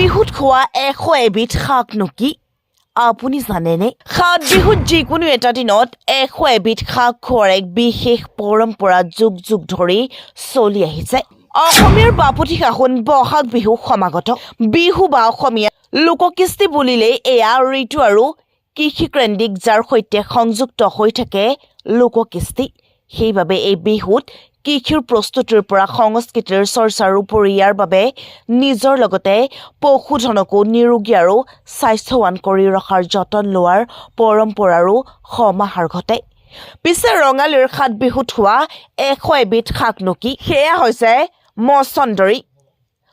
বিহুত খোৱা এশ এবিধ শাক নকি। আপুনি জানেনে? সাত বিহুত যিকোনো এটা দিনত এশ এবিধ শাক খোৱাৰ এক বিশেষ পৰম্পৰা যুগ যুগ ধৰি চলি আহিছে। অসমীয়াৰ বাপতি সাহোন বহাগ বিহু সমাগত। বিহু বা অসমীয়া লোককৃষ্টি বুলিলেই এয়া ঋতু আৰু কৃষিকেন্দ্ৰিক যাৰ সৈতে সংযুক্ত হৈ থাকে লোককৃষ্টি সেইবাবে এই বিহুত কৃষিৰ প্ৰস্তুতিৰ পৰা সংস্কৃতিৰ চৰ্চাৰ উপৰি ইয়াৰ বাবে নিজৰ লগতে পশুধনকো নিৰোগী আৰু স্বাস্থ্যৱান কৰি ৰখাৰ যতন লোৱাৰ পৰম্পৰাৰো সমাহাৰ ঘটে। পিছে ৰঙালীৰ সাত বিহুত হোৱা এশ এবিধ শাক নকি সেয়া হৈছে মচন্দৰী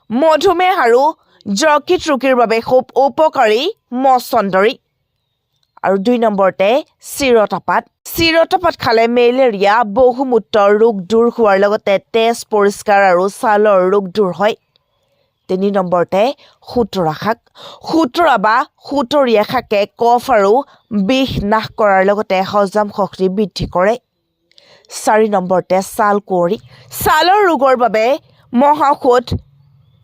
মধুমেহ আৰু যকৃত ৰোগীৰ বাবে খুব উপকাৰী মচন্দৰী। আৰু দুই নম্বৰতে চিৰতাপাত। চিৰতাপাত খালে মেলেৰিয়া বহুমূত্ৰ ৰোগ দূৰ হোৱাৰ লগতে তেজ পৰিষ্কাৰ আৰু ছালৰ ৰোগ দূৰ হয়। তিনি নম্বৰতে সুতৰা শাক। সুতৰা বা সুতৰীয়া শাকে কফ আৰু বিষ নাশ কৰাৰ লগতে হজম শক্তি বৃদ্ধি কৰে। চাৰি নম্বৰতে ছাল কুঁৱৰী ছালৰ ৰোগৰ বাবে মহাষোধ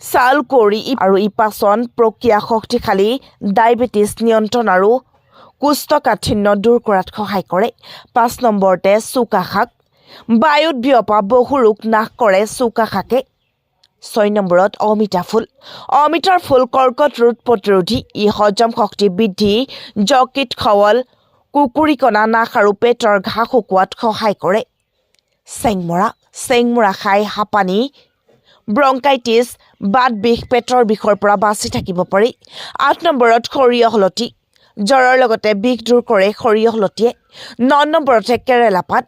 ছাল কুঁৱৰী আৰু ইপাচন প্ৰক্ৰিয়া শক্তিশালী ডায়েবেটিছ নিয়ন্ত্ৰণ আৰু কোষ্ঠকাঠিন্য দূৰ কৰাত সহায় কৰে। পাঁচ নম্বৰতে চুকা শাক বায়ুত বিয়পা বহু ৰোগ নাশ কৰে চুকা শাকে ছয় নম্বৰত অমিতা ফুল। অমিতাৰ ফুল কৰ্কট ৰোগ প্ৰতিৰোধী। ই হজম শক্তি বৃদ্ধি যকৃত খৱল কুকুৰিকণা নাশ আৰু পেটৰ ঘাঁ শুকোৱাত সহায় কৰে। চেংমৰা। চেংমৰা খাই হাঁপানী, ব্ৰংকাইটিছ, বাত বিষ, পেটৰ বিষৰ পৰা বাচি থাকিব পাৰি। আঠ নম্বৰত সৰিয়হ লতি। জ্বৰৰ লগতে বিষ দূৰ কৰে সৰিয়হ লতিয়ে। ন নম্বৰতে কেৰেলা পাত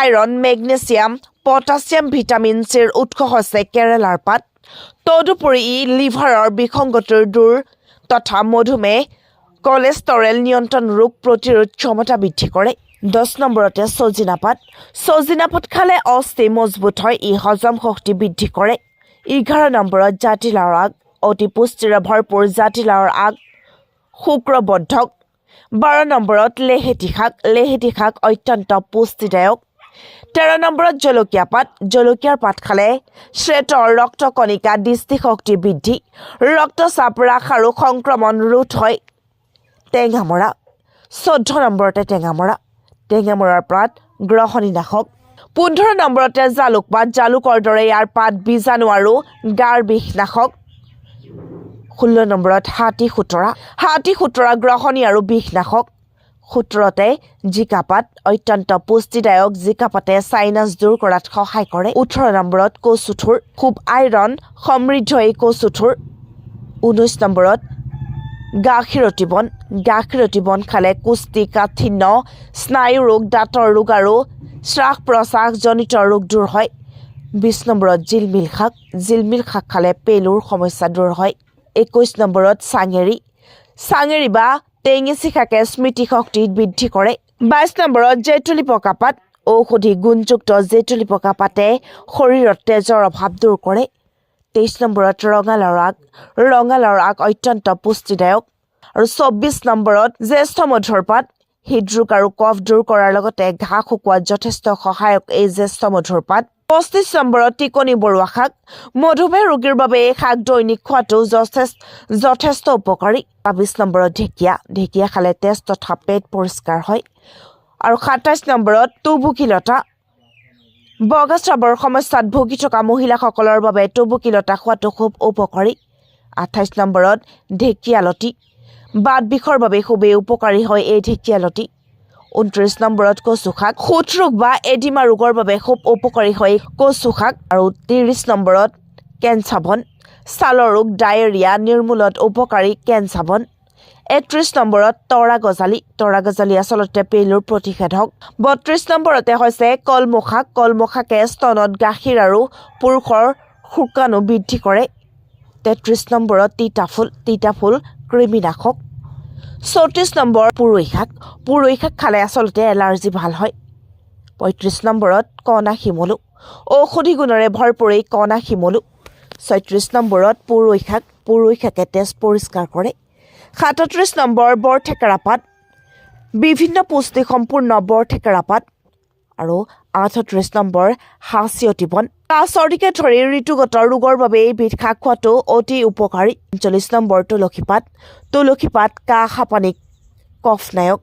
আইৰণ, মেগনেছিয়াম, পটাছিয়াম, ভিটামিন চিৰ উৎস হৈছে কেৰেলাৰ পাত তদুপৰি ই লিভাৰৰ বিসংগতিৰ দূৰ তথা মধুমেহ, কলেষ্টৰেল নিয়ন্ত্ৰণ ৰোগ প্ৰতিৰোধ ক্ষমতা বৃদ্ধি কৰে। দহ নম্বৰতে চজিনা পাত চজিনা পাত খালে অস্থি মজবুত হয়, ই হজম শক্তি বৃদ্ধি কৰে। এঘাৰ নম্বৰত জাতিলাওৰ আগ। অতি পুষ্টিৰে ভৰপূৰ জাতিলাওৰ আগ। শুক্ৰবদ্ধক। বাৰ নম্বৰত লেহেতি শাক। লেহেতি শাক অত্যন্ত পুষ্টিদায়ক। তেৰ নম্বৰত জলকীয়া পাত। জলকীয়াৰ পাত খালে শ্বেতৰ ৰক্তকণিকা দৃষ্টিশক্তি বৃদ্ধি, ৰক্তচাপ হ্ৰাস আৰু সংক্ৰমণ ৰোধ হয়। টেঙামৰা চৈধ্য নম্বৰতে টেঙামৰা টেঙামৰাৰ পাত গ্ৰহণীনাশক। পোন্ধৰ নম্বৰতে জালুক পাত। জালুকৰ দৰে ইয়াৰ পাত বীজাণু আৰু গাৰ বিষনাশক। ষোল্ল নম্বৰত হাতী সোতৰা হাতী সোতৰা গ্ৰহণী আৰু বিষনাশক। সোতৰতে জিকা পাত অত্যন্ত পুষ্টিদায়ক জিকা পাতে চাইনাছ দূৰ কৰাত সহায় কৰে। ওঠৰ নম্বৰত কচুথুৰ খুব আইৰণ সমৃদ্ধ এই কচুথুৰ। ঊনৈছ নম্বৰত গাখীৰতী বন গাখীৰতী বন খালে কুষ্টি কাঠিন্য স্নায়ু ৰোগ দাঁতৰ ৰোগ আৰু শ্বাস প্ৰশ্বাসজনিত ৰোগ দূৰ হয়। বিছ নম্বৰত জিলমিল শাক জিলমিল শাক খালে পেলুৰ সমস্যা দূৰ হয়। একৈছ নম্বৰত চাঙেৰি। চাঙেৰি বা টেঙেচি শাকে স্মৃতিশক্তি বৃদ্ধি কৰে। বাইছ নম্বৰত জেতুলী পকা পাত। ঔষধি গুণযুক্ত জেতুলী পকা পাতে শৰীৰত তেজৰ অভাৱ দূৰ কৰে। তেইছ নম্বৰত ৰঙালাওৰ আগ। ৰঙালাওৰ আগ অত্যন্ত পুষ্টিদায়ক। আৰু চৌব্বিছ নম্বৰত জ্যেষ্ঠ মধুৰ পাত। হৃদৰোগ আৰু কফ দূৰ কৰাৰ লগতে ঘাঁ শুকোৱাত যথেষ্ট সহায়ক এই জ্যেষ্ঠ মধুৰ পাত। পঁচিছ নম্বৰত টিকনি বৰুৱা শাক মধুমেহ ৰোগীৰ বাবে এই শাক দৈনিক খোৱাটো যথেষ্ট যথেষ্ট উপকাৰী। ছাব্বিছ নম্বৰত ঢেকীয়া। ঢেকীয়া খালে তেজ তথা পেট পৰিষ্কাৰ হয়। আৰু সাতাইছ নম্বৰত টুবুকিলতা। বগাস্ৰাৱৰ সমস্যাত ভুগি থকা মহিলাসকলৰ বাবে টুবুকিলতা খোৱাটো খুব উপকাৰী। আঠাইছ নম্বৰত ঢেকীয়ালতি। বাত বিষৰ বাবে খুবেই উপকাৰী হয় এই ঢেকীয়ালতি। ঊনত্ৰিছ নম্বৰত কচু শাক সূত ৰোগ বা এডিমা ৰোগৰ বাবে খুব উপকাৰী হয় কচু শাক আৰু ত্ৰিছ নম্বৰত কেঞ্চাবন ছালৰ ৰোগ ডায়েৰিয়া নিৰ্মূলত উপকাৰী কেঞ্চাবন একত্ৰিছ নম্বৰত তৰা গজালি তৰা গজালি আচলতে পেলুৰ প্ৰতিষেধক বত্ৰিছ নম্বৰতে হৈছে কলমৌ শাক কলমৌ শাকে স্তনত গাখীৰ আৰু পুৰুষৰ শুকানো বৃদ্ধি কৰে তেত্ৰিছ নম্বৰত তিতা ফুল তিতা ফুল কৃমিনাশক চৌত্ৰিছ নম্বৰ পুৰৈ শাক পুৰৈ শাক খালে আচলতে এলাৰ্জি ভাল হয়। পঁয়ত্ৰিছ নম্বৰত কণা শিমলু ঔষধি গুণেৰে ভৰপূৰ এই কণা শিমলু। ছয়ত্ৰিছ নম্বৰত পুৰৈ শাক পুৰৈ শাকে তেজ পৰিষ্কাৰ কৰে। সাতত্ৰিছ নম্বৰ বৰথেকেৰা পাত বিভিন্ন পুষ্টি সম্পূৰ্ণ বৰথেকেৰা পাত আৰু আঠত্ৰিছ নম্বৰ হাঁচিয়তী বন কাহ চৰ্দিকে ধৰি ঋতুগত ৰোগৰ বাবে এইবিধ শাক খোৱাটো অতি উপকাৰী। চল্লিছ নম্বৰ তুলসী পাত তুলসী পাত কাহ হাপানিক কফনায়ক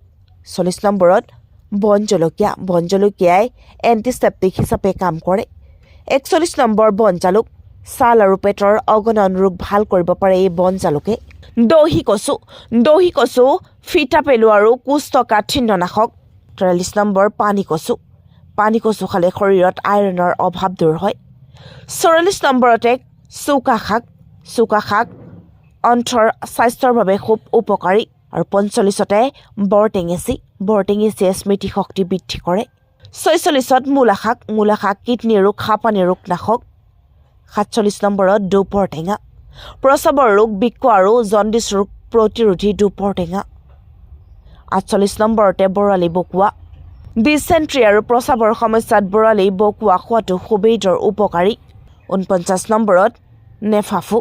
চল্লিছ নম্বৰত বন জলকীয়া, বন জলকীয়াই এণ্টিছেপ্টিক হিচাপে কাম কৰে। একচল্লিছ নম্বৰ বন জালুক, ছাল আৰু পেটৰ অগণন ৰোগ ভালো কৰিব পাৰে এই বন জালুকে। দহি কচু দহি কচু ফিটা পেলু আৰু কোষ্ঠকাঠিন্যনাশক। ত্ৰিছ নম্বৰ পানী কচু। পানী কচু খালে শৰীৰত আইৰণৰ অভাৱ দূৰ হয়। চৌৰাল্লিছ নম্বৰতে চৌকা শাক। চৌকা শাক অন্থৰ স্বাস্থ্যৰ বাবে খুব উপকাৰী। আৰু পঞ্চল্লিছতে বৰটেঙেচি। বৰটেঙেচিয়ে স্মৃতিশক্তি বৃদ্ধি কৰে। ছয়চল্লিছত মূলা শাক। মূলা শাক কিডনী ৰোগ হাঁপানী ৰোগ নাশক। সাতচল্লিছ নম্বৰত দুপৰ টেঙা। প্ৰস্ৰাৱৰ ৰোগ বৃক্ক আৰু জণ্ডিছ ৰোগ প্ৰতিৰোধী দুপৰ টেঙা। আঠচল্লিছ নম্বৰতে বৰালি বকোৱা। ডিচেণ্ট্ৰি আৰু প্ৰস্ৰাৱৰ সমস্যাত বৰালি বকোৱা খোৱাটো খুবেই উপকাৰী। ঊনপঞ্চাছ নম্বৰত নেফাফু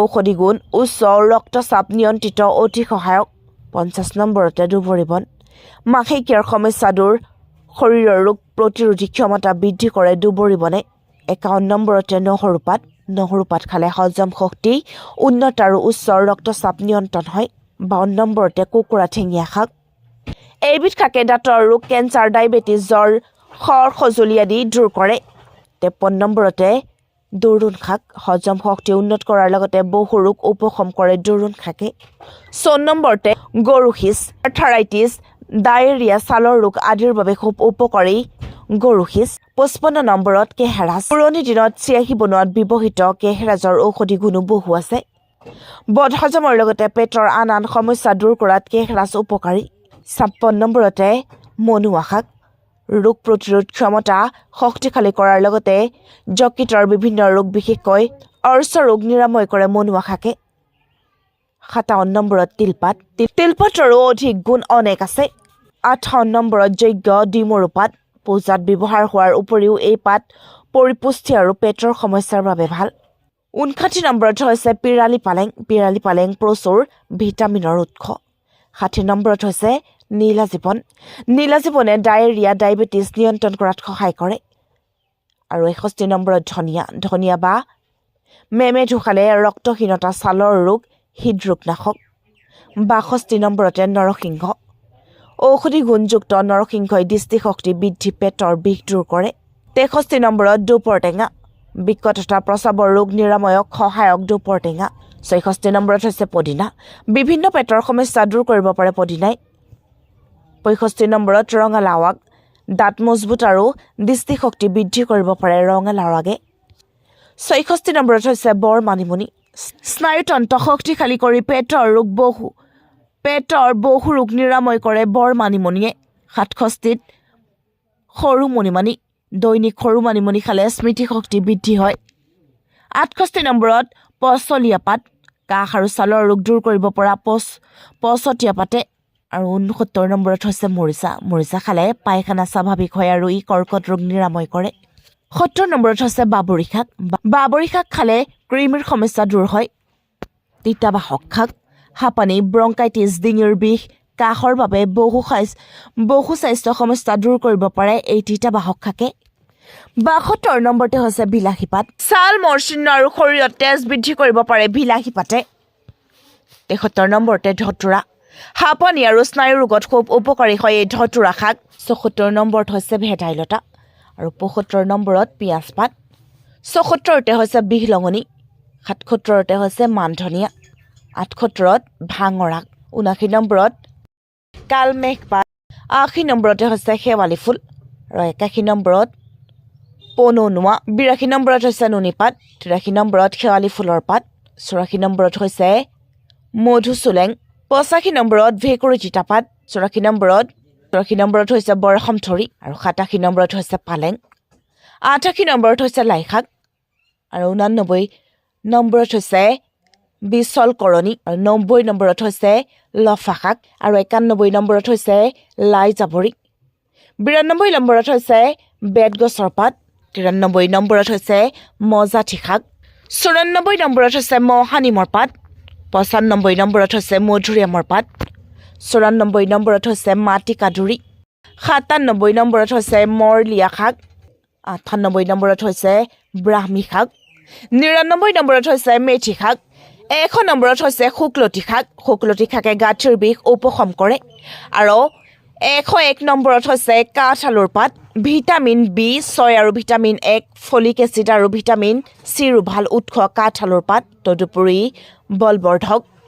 ঔষধি গুণ উচ্চ ৰক্তচাপ নিয়ন্ত্ৰিত অতি সহায়ক। পঞ্চাছ নম্বৰতে দুবৰি বন মাহেকীয়াৰ সমস্যা দূৰ শৰীৰৰ ৰোগ প্ৰতিৰোধী ক্ষমতা বৃদ্ধি কৰে দুবৰি বনে একাৱন্ন নম্বৰতে নহৰু পাত নহৰু পাত খালে হজম শক্তি উন্নত আৰু উচ্চ ৰক্তচাপ নিয়ন্ত্ৰণ হয়। বাৱন্ন নম্বৰতে কুকুৰা ঠেঙীয়া শাক এইবিধ শাকে দাঁতৰ ৰোগ কেঞ্চাৰ ডায়েবেটিছ জ্বৰ খৰ খজুলি আদি দূৰ কৰে। তেপন্ন নম্বৰতে দৰুণ শাক হজম শক্তি উন্নত কৰাৰ লগতে বহু ৰোগ উপশম কৰে দৰুণ শাকে চৌন নম্বৰতে গৰু সিজ আৰ্থৰাইটিছ ডায়েৰিয়া ছালৰ ৰোগ আদিৰ বাবে খুব উপকাৰী গৰু সিজ পঁচপন্ন নম্বৰত কেহেৰাজ পুৰণি দিনত চিয়াহী বনোৱাত ব্যৱহৃত কেহেৰাজৰ ঔষধি গুণো বহু আছে। বদহজমৰ লগতে পেটৰ আন আন সমস্যা দূৰ কৰাত কেহৰাজ উপকাৰী। ছাপন্ন নম্বৰতে মনুৱা শাক ৰোগ প্ৰতিৰোধ ক্ষমতা শক্তিশালী কৰাৰ লগতে যকৃতৰ বিভিন্ন ৰোগ বিশেষকৈ অৰ্চ ৰোগ নিৰাময় কৰে মনুৱা শাকে সাতাৱন্ন নম্বৰত তিলপাত। তিলপাতৰো অধিক গুণ অনেক আছে। আঠাৱন্ন নম্বৰত যজ্ঞ ডিমৰু পাত। পূজাত ব্যৱহাৰ হোৱাৰ উপৰিও এই পাত পৰিপুষ্টি আৰু পেটৰ সমস্যাৰ বাবে ভাল। ঊনষাঠি নম্বৰত হৈছে পিৰালি পালেং। পিৰালি পালেং প্ৰচুৰ ভিটামিনৰ উৎস। ষাঠি নম্বৰত হৈছে নীলা জীৱন। নীলা জীৱনে ডায়েৰিয়া ডায়েবেটিছ নিয়ন্ত্ৰণ কৰাত সহায় কৰে। আৰু এষষ্ঠি নম্বৰত ধনিয়া। ধনিয়া বা মেমেধু খালে ৰক্তহীনতা ছালৰ ৰোগ হৃদৰোগনাশক। বাষষ্ঠি নম্বৰতে নৰসিংহ। ঔষধি গুণযুক্ত নৰসিংহই দৃষ্টিশক্তি বৃদ্ধি পেটৰ বিষ দূৰ কৰে। তেষষ্ঠি নম্বৰত দুপৰ বৃক্ক তথা প্ৰস্ৰাৱৰ ৰোগ, নিৰাময়ক, সহায়ক, দুপৰ টেঙা। ছয়ষষ্ঠি নম্বৰত হৈছে পদিনা। বিভিন্ন পেটৰ সমস্যা দূৰ কৰিব পাৰে পদিনাই। পঁয়ষষ্ঠি নম্বৰত ৰঙালাও আগ। দাঁত মজবুত আৰু দৃষ্টিশক্তি বৃদ্ধি কৰিব পাৰে ৰঙালাও ছয়ষষ্ঠি নম্বৰত হৈছে বৰ মানিমুনি। স্নায়ুতন্ত্ৰ শক্তিশালী কৰি পেটৰ ৰোগ বহু। পেটৰ বহু ৰোগ নিৰাময় কৰে বৰ মানিমুনিয়ে। সাতষষ্ঠিত সৰু মণিমানি দৈনিক সৰু মানিমুনি খালে স্মৃতিশক্তি বৃদ্ধি হয়। আঠষষ্ঠি নম্বৰত পচলীয়া পাত কাহ আৰু ছালৰ ৰোগ দূৰ কৰিব পৰা পচ পচতীয়া পাতে আৰু ঊনসত্তৰ নম্বৰত হৈছে মৰিচা। মৰিচা খালে পায়খানা স্বাভাৱিক হয় আৰু ই কৰ্কট ৰোগ নিৰাময় কৰে। সত্তৰ নম্বৰত হৈছে বাবৰি শাক। বাবৰি শাক খালে কৃমিৰ সমস্যা দূৰ হয়। তিতাবাহক শাক হাঁপানি ব্ৰংকাইটিছ ডিঙিৰ বিষ কাহৰ বাবে বহু স্বাস্থ্য বহু স্বাস্থ্য সমস্যা দূৰ কৰিব পাৰে এই তিতাবাহক শাকে বাসত্তৰ নম্বৰতে হৈছে বিলাহী পাত। ছাল মৰ্চিন্ন আৰু শৰীৰত তেজ বৃদ্ধি কৰিব পাৰে বিলাহী পাতে। তেসত্তৰ নম্বৰতে ধতুৰা। হাঁপানি আৰু স্নায়ু ৰোগত খুব উপকাৰী হয় এই ধতুৰা শাক। চৌসত্তৰ নম্বৰত হৈছে ভেদাইলতা আৰু পঁসত্তৰ নম্বৰত পিঁয়াজ পাত। ছসত্তৰতে হৈছে বিহলঙনি সাতসত্তৰতে হৈছে মান ধনিয়া আঠসত্তৰত ভাঙৰ। আগ ঊনাশী নম্বৰত কালমেঘ পাত। আশী নম্বৰতে হৈছে শেৱালি ফুল। আৰু একাশী নম্বৰত পনৌনোৱা বিৰাশী নম্বৰত হৈছে নুনী পাত। তিৰাশী নম্বৰত শেৱালি ফুলৰ পাত। চৌৰাশী নম্বৰত হৈছে মধুচোলেং পঁচাশী নম্বৰত ভেকুৰী তিতা পাত। চৌৰাশী নম্বৰত চৌৰাশী নম্বৰত হৈছে বৰসমথৰি আৰু সাতাশী নম্বৰত হৈছে পালেং। আঠাশী নম্বৰত হৈছে লাই শাক। আৰু ঊনানব্বৈ নম্বৰত হৈছে বিচলকৰণী আৰু নব্বৈ নম্বৰত হৈছে লফা শাক আৰু একানব্বৈ নম্বৰত হৈছে লাই জাবৰি বিৰান্নব্বৈ নম্বৰত হৈছে বেতগছৰ পাত তিৰান্নব্বৈ নম্বৰত হৈছে মজাঠি শাক চৌৰান্নব্বৈ নম্বৰত হৈছে মহানিমৰ পাত পঁচান্নব্বৈ নম্বৰত হৈছে মধুৰিআমৰ পাত চৌৰান্নব্বৈ নম্বৰত হৈছে মাটি কাদুৰি সাতান্নব্বৈ নম্বৰত হৈছে মৰলীয়া শাক আঠান্নব্বৈ নম্বৰত হৈছে ব্ৰাহ্মী শাক নিৰান্নব্বৈ নম্বৰত হৈছে মেথি শাক এশ নম্বৰত হৈছে শুকলতি শাক। শুকলতি শাকে গাঁঠিৰ বিষ উপশম কৰে। আৰু এশ এক নম্বৰত হৈছে কাঠআলুৰ পাত। ভিটামিন বি ছয় আৰু ভিটামিন এক, ফলিক এচিড আৰু ভিটামিন চিৰো ভালো উৎস কাঠআলুৰ পাত। তদুপৰি বলবৰ্ধক